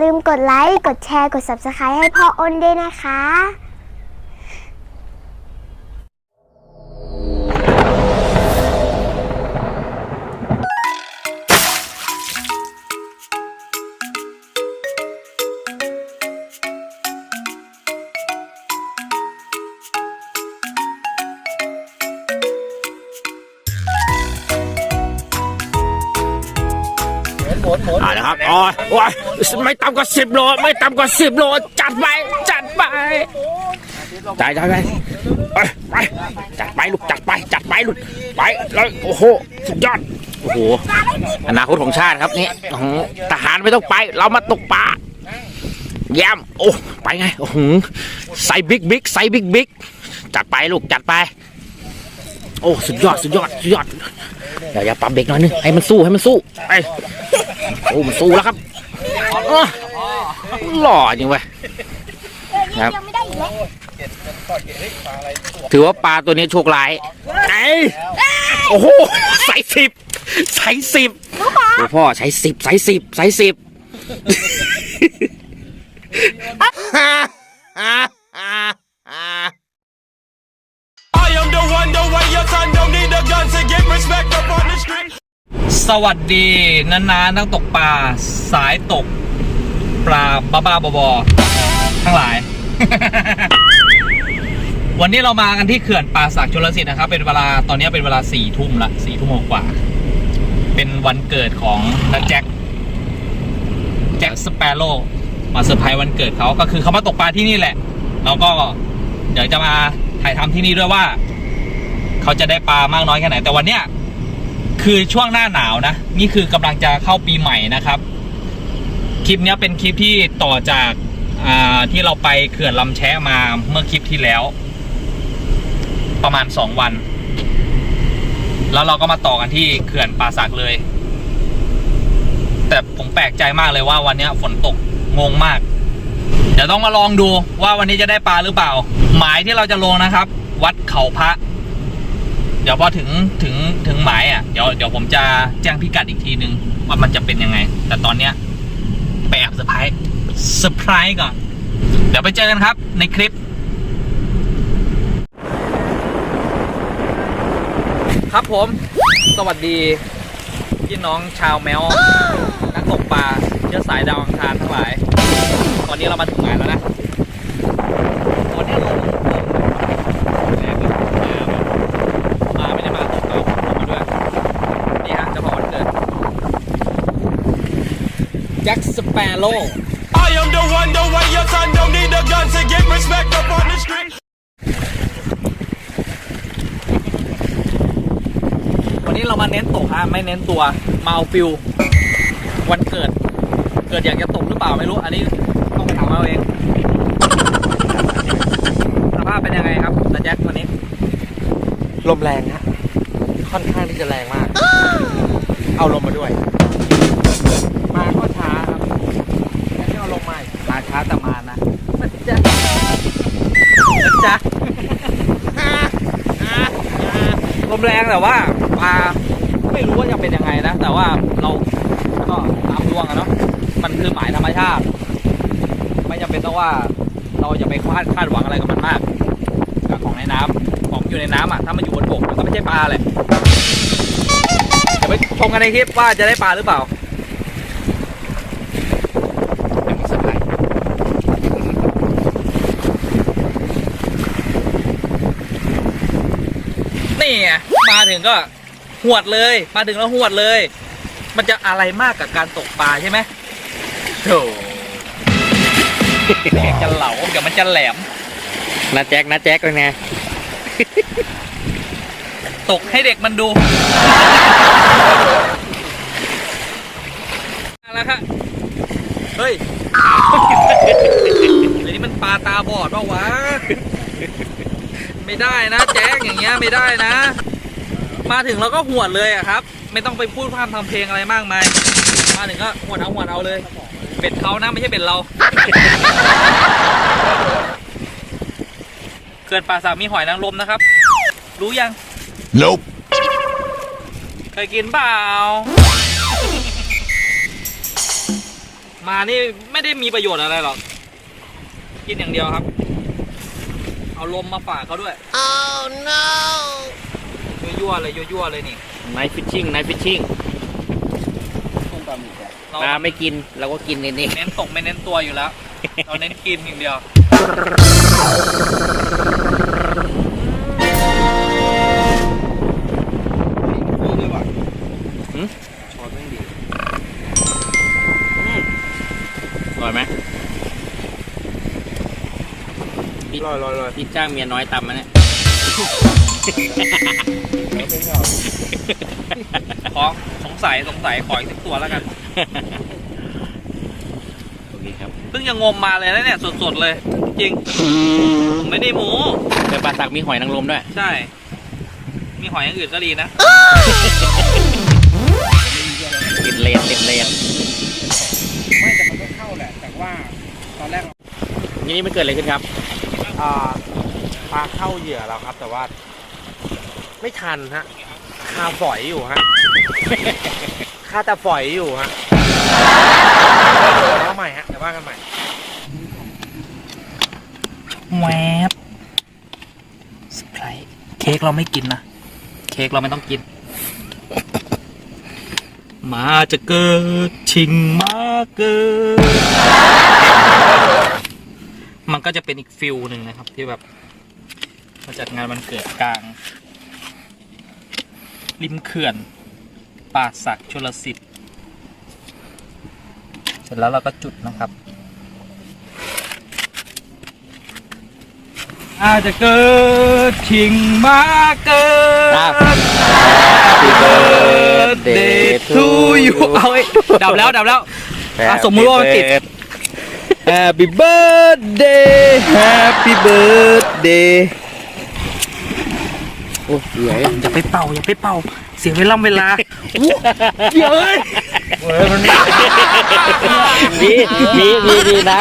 ลืมกดไลค์ กดแชร์ กด Subscribe ให้พ่ออ้นด้วยนะคะ อ่านะครับอ๋อโอ้ยไม่ต่ำกว่าสิบโลไม่ต่ำกว่าสิบโลจัดไปจัดไปจัดไปไปไปจัดไปลูกจัดไปจัดไปลูกไปเลยโอ้โหสุดยอดโอ้โหอนาคตของชาติครับนี่อื้อหือทหารไม่ต้องไป เรามาตกปลาแย้มโอ้ไปไงโอ้โหใส่บิ๊กบิ๊กใส่บิ๊กบิ๊กจัดไปลูกจัดไป โอ้สุดยอดสุดยอดสุดยอดเดี๋ยวอย่าปรับเบรกหน่อยนึงให้มันสู้ให้มันสู้ไปโอ้มันสู้แล้วครับอ้อหล่อจริงเว้ย ครับถือว่าปลาตัวนี้โชคร้ายไอ้โอ้โหใส่สิบใส่สิบโอ้พ่อใช้สิบใส่สิบใส่สิบ สวัสดีนานานักตกปลาสายตก ปลาบ้าบ้าๆบอๆทั้งหลาย วันนี้เรามากันที่เขื่อนป่าสักชลสิทธิ์นะครับ เป็นเวลาตอนนี้เป็นเวลาสี่ทุ่มละสี่ทุ่มกว่า เป็นวันเกิดของนักแจ็คแจ็คสเปโร่มาเซอร์ไพรส์วันเกิดเขาก็คือเขามาตกปลาที่นี่แหละเราก็เดี๋ยวจะมาถ่ายทำที่นี่ด้วยว่า เขาจะได้ปลามากน้อยแค่ไหนแต่วันเนี้ย คือช่วงหน้าหนาวนะ นี่คือกำลังจะเข้าปีใหม่นะครับ คลิปนี้เป็นคลิปที่ต่อจากาที่เราไปเขื่อนลำแชะมาเมื่อคลิปที่แล้ว ประมาณสองวัน แล้วเราก็มาต่อกันที่เขื่อนป่าสักเลย แต่ผมแปลกใจมากเลยว่าวันนี้ฝนตกงงมาก เดี๋ยวต้องมาลองดูว่าวันนี้จะได้ปลาหรือเปล่า หมายที่เราจะลงนะครับ วัดเขาพระ ดี๋ยวพอถึงถึงถึงหมายอะเดี๋ยวเดี๋ยวผมจะแจ้งพิกัดอีกทีนึง ว่ามันจะเป็นยังไง แต่ตอนเนี้ยไปแอบเซอร์ไพรส์เซอร์ไพรส์ก่อน เดี๋ยวไปเจอกันครับในคลิป ครับผม สวัสดี พี่น้องชาวแมว นักตกปลาเชื้อสายดาวอังคารทั้งหลาย ตอนนี้เรามาถึงหมายแล้วนะตอนนี้ลงแรงเลยมาแบบ มาไม่ได้มาตกเราผมมาด้วย นี่ฮะเจ้าของวันเกิดแจ็คสเปโร่ I am the one, the way your son don't need a gun to get respect up on the street. วันนี้เรามาเน้นตกฮะไม่เน้นตัวมาเอาฟิลวันเกิด เกิดอยากจะตกหรือเปล่าไม่รู้ อันนี้ต้องไปถามเอาเอง สภาพเป็นยังไงครับนาแจ็ควันนี้ ลมแรงฮะค่อนข้างที่จะแรงมาก เอาลมมาด้วย มแรงแต่ว่าปลาไม่รู้ว่าจะเป็นยังไงนะ แต่ว่าเราก็ตามดวงอะเนาะมันคือหมายธรรมชาติ ไม่จำเป็นต้องว่าเราอย่าไปคาดคาดหวังอะไรกับมันมากกับของในน้ำของอยู่ในน้ำอะถ้ามันอยู่บนบกมันก็ไม่ใช่ปลาแหละเดี๋ยวไปชมกันในคลิปว่าจะได้ปลาหรือเปล่าเป็นมิสไพรส์นี่ไง มาถึงก็หวดเลย มาถึงแล้วหวดเลย มันจะอะไรมากกับการตกปลาใช่ไหมโถเด็กจะเหลาเดี๋ยวมันจะแหลมนะแจ็คนะแจ็คเป็นไง ตกให้เด็กมันดูมาแล้วครับเฮ้ยเดี๋ยวนี้มันปลาตาบอดเปล่าวะ ไม่ได้นะ แจ๊กอย่างเงี้ยไม่ได้นะ มาถึงเราก็หวดเลยอะครับ ไม่ต้องไปพูดพร่ำทำเพลงอะไรมากมาย มาถึงก็หวดเอาหวดเอาเลยเบ็ดเขานะไม่ใช่เบ็ดเรา เกินป่าสากมีหอยนางรมนะครับ รู้ยัง Nope. เคยกินเปล่า มานี่ไม่ได้มีประโยชน์อะไรหรอก กินอย่างเดียวครับ เอาลมมาฝากเขาด้วย oh no ยั่วๆเลยยั่วๆเลยนี่ไนท์ฟิชชิ่งไนท์ฟิชชิ่งเราปลาไม่กินเราก็กินนี่นี่เน้นตกไม่เน้นตัวอยู่แล้ว เราเน้นกินอย่างเดียวอร่อยไหมลอยลอยลอยพี่จ้างเมียน้อยตำมาเนี่ย ขอสงสัยสงสัยขออีกสักตัวแล้วกัน โอเคครับเพิ่งจะงมมาเลยนะเนี่ยสดๆเลย จริงผมไม่ได้หมูแต่ปลาสักมีหอยนางรมด้วย ใช่ มีหอยอย่างอื่นก็ดีนะติดเลนติดเลนไม่แต่มันก็เข้าแหละ แต่ว่าตอนแรก ทีนี้มันเกิดอะไรขึ้นครับ อ่าปลาเข้าเหยื่อเราครับ แต่ว่า ไม่ทันฮะคาฝอยอยู่ฮะคาแต่ฝอยอยู่ฮะแล้วใหม่ฮะเดี๋ยวว่ากันใหม่แวบสไพรเค้กเราไม่กินนะ เค้กเราไม่ต้องกิน มาจะเกิดชิงมาเกิด มันก็จะเป็นอีกฟิลหนึ่งนะครับ ที่แบบมาจัดงานวันเกิดกลาง ริมเขื่อน ป่าสักชลสิทธิ์ เสร็จแล้วเราก็จุดนะครับอาจจะเกิดชิงมาเกิดครับ Happy birthday to you เอาไว้ดับแล้วดับแล้วอะสมมุติว่ามันติด Happy birthday Happy birthday โอ้สวยอย่าไปเป่าอย่าไปเป่า เสียเวลาเวลาเยอะมีมีมีมีนะ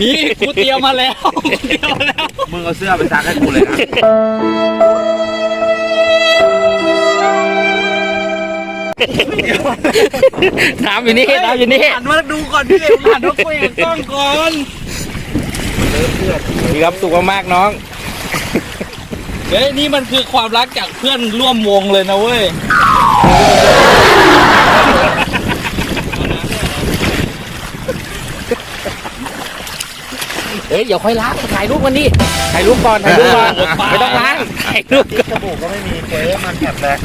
นี่กูเตรียมมาแล้วกูเตรียมมาแล้ว มึงเอาเสื้อไปซักให้กูเลยนะน้ำอยู่นี่น้ำอยู่นี่หันมาดูก่อนพี่เอ๋หันมาคุยกับกล้องก่อนมีความสุขมากๆน้อง เฮ้ยนี่มันคือความรักจากเพื่อนร่วมวงเลยนะเว้ย เฮ้ยเดี๋ยวค่อยล้างถ่ายรูปกันดิถ่ายรูปก่อนถ่ายรูปก่อนโอ้โหไม่ต้องล้างถ่ายรูปก่อนจมูกก็ไม่มีเจ๊มันแคบแรก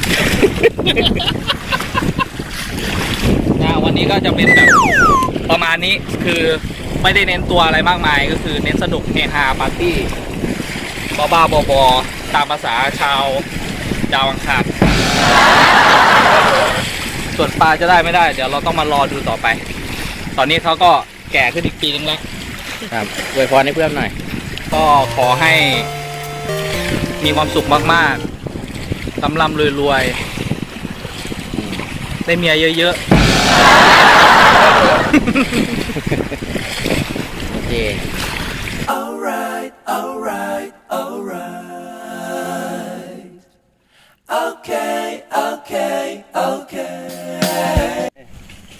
นะวันนี้ก็จะเป็นแบบประมาณนี้คือไม่ได้เน้นตัวอะไรมากมายก็คือเน้นสนุกเฮฮาปาร์ตี้บ้าๆบอๆ ตามภาษาชาวดาวอังคารส่วนปลาจะได้ไม่ได้ เดี๋ยวเราต้องมารอดูต่อไป ตอนนี้เขาก็แก่ขึ้นอีกปีนึงแล้วครับอวยพรให้เพื่อนหน่อย ก็ขอให้มีความสุขมากๆลำลำรวยๆ ได้เมียเยอะโ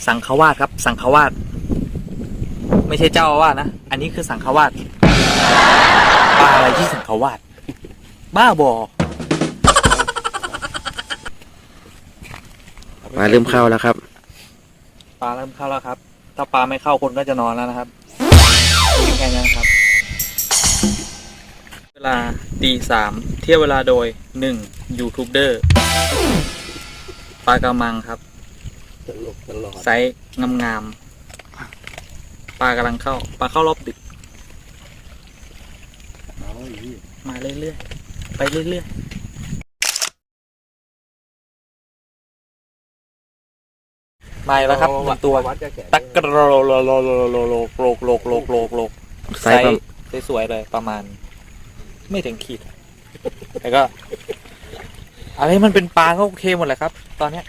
สังฆวาสครับ สังฆวาสไม่ใช่เจ้าอาวาสนะ อันนี้คือสังฆวาสปลาอะไรที่สังฆวาสบ้าบอมาเริ่มเข้าแล้วครับ ปลาเริ่มเข้าแล้วครับ ถ้าปลาไม่เข้าคนก็จะนอนแล้วนะครับแค่นั้นครับ เวลาตีสามเที่ยวเวลาโดยหนึ่งยูทูบเบอร์ปลากระมังครับ ไซส์งามๆปลากำลังเข้าปลาเข้ารอบดึกมาเรื่อยๆไปเรื่อยๆมาอีกแล้วครับหนึ่งตัวตักกระโลโลโลโลโลโลโลโลโลโลโลโลไซส์ประสวยๆเลยประมาณ ไม่ถึงขีดแต่ก็ อะไรมันเป็นปลาก็โอเคหมดแหละครับ ตอนเนี้ย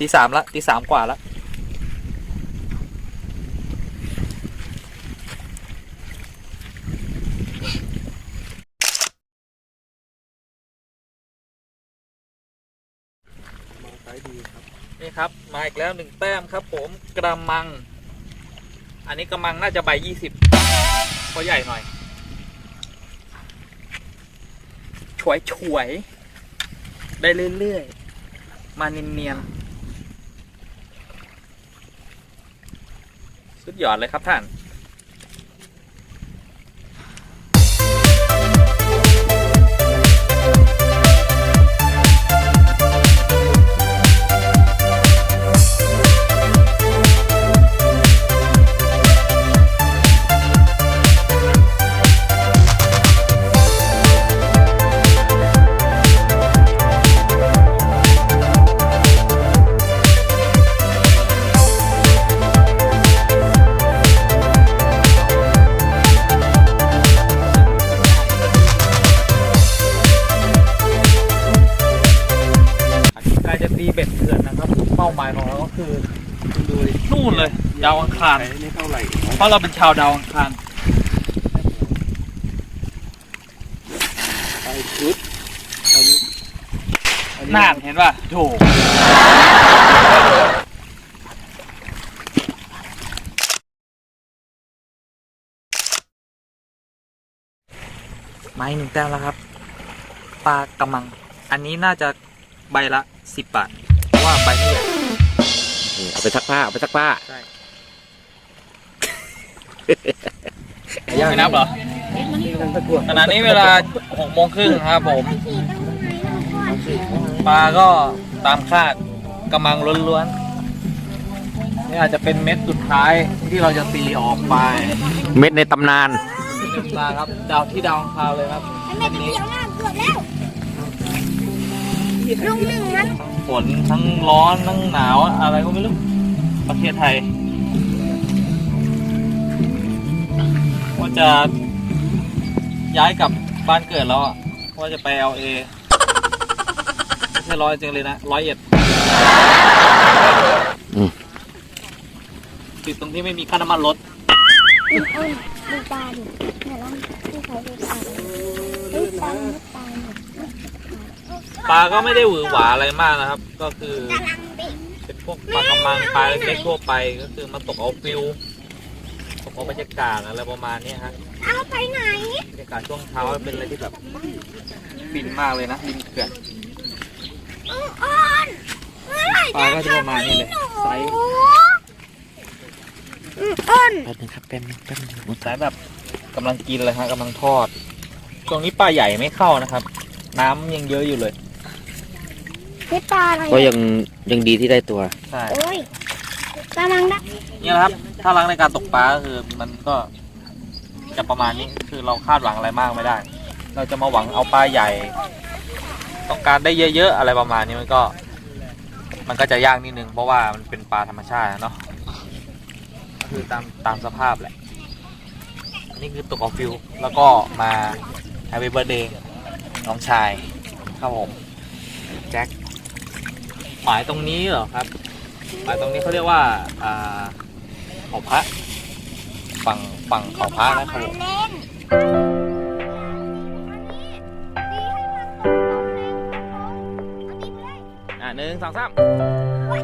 ตีสามละตีสามกว่าละนี่ครับ มาอีกแล้วหนึ่งแต้มครับ ผมกระมัง อันนี้กำลังน่าจะใบยี่สิบเพราะใหญ่หน่อยฉวยฉวยๆได้เรื่อย ๆ มาเนียนๆ สุดยอดเลยครับท่านาหมายของเราก็คือดูดินู่นเลยดาวอังคารเพราะเราเป็นชาวดาวอังคารน่านเห็นป่ะโถไม้หนึ่งแต้มแล้วครับปลากระมัง อันนี้น่าจะใบละสิบบาทเพราะว่าใบไม่ใหญ่ เอาไปซักผ้าเอาไปซักผ้าใช่ ไม่นับเหรอขณะนี้เวลาหกโมงครึ่งครับผม ปลาก็ตามคาดกำลังล้วนๆ นี่อาจจะเป็นเม็ดสุดท้ายที่เราจะตีออกไปเม็ดในตำนาน ปลาครับ ดาวที่ดาวอังคารเลยครับ แม่จะเลี้ยงน้ำเกือบแล้ว ลุงหนึ่งนั้นฝนทั้งร้อนทั้งหนาวอะไรก็ไม่รู้ประเทศไทยว่าจะย้ายกลับบ้านเกิดแล้วอะว่าจะไป LA ไม่ใช่ร้อยจริงเลยนะร้อยเอ็ดอืมติดตรงที่ไม่มีค่าน้ำมันรถเอ้ยดูปลาดิเนี่ยลองดูเขาดูปลาดิเฮ้ยปลาไม่ตายเนี่ย ปลาก็ไม่ได้หวือหวาอะไรมากนะครับ ก็คือกำลังดิเป็นพวกปลากระมังปลาเล็กๆทั่วไปก็คือมาตกเอาฟิลตกเอาบรรยากาศอะไรประมาณเนี้ยฮะเอาไปไหนบรรยากาศช่วงเช้าเป็นอะไรที่แบบฟินมากเลยนะริมเขื่อนอ้อนเมื่อไหร่ปลาก็จะประมาณนี้เลยไซส์อืมอ้อนแป๊บนึงครับแป๊บนึงแป๊บนึงไซส์แบบกำลังกินเลยฮะกำลังทอดช่วงนี้ปลาใหญ่ไม่เข้านะครับ น้ำยังเยอะอยู่เลย นี่ปลาอะไรก็ยังยังดีที่ได้ตัว ใช่โอ้ยกำลังนะนี่แหละครับ ถ้ารักในการตกปลาก็คือมันก็จะประมาณนี้คือเราคาดหวังอะไรมากไม่ได้ เราจะมาหวังเอาปลาใหญ่ ต้องการได้เยอะๆอะไรประมาณนี้มันก็ มันก็จะยากนิดนึง เพราะว่ามันเป็นปลาธรรมชาติอะเนาะก็คือตามตามสภาพแหละอันนี้คือตกออฟฟิลแล้วก็มา Happy Birthday น้องชายครับผมแจ็ค หมายตรงนี้เหรอครับหมายตรงนี้เขาเรียกว่าอ่าเขาพระฝั่งฝั่งเขาพระนะครับผมเล่นอะหนึ่งสองสามโอ้ย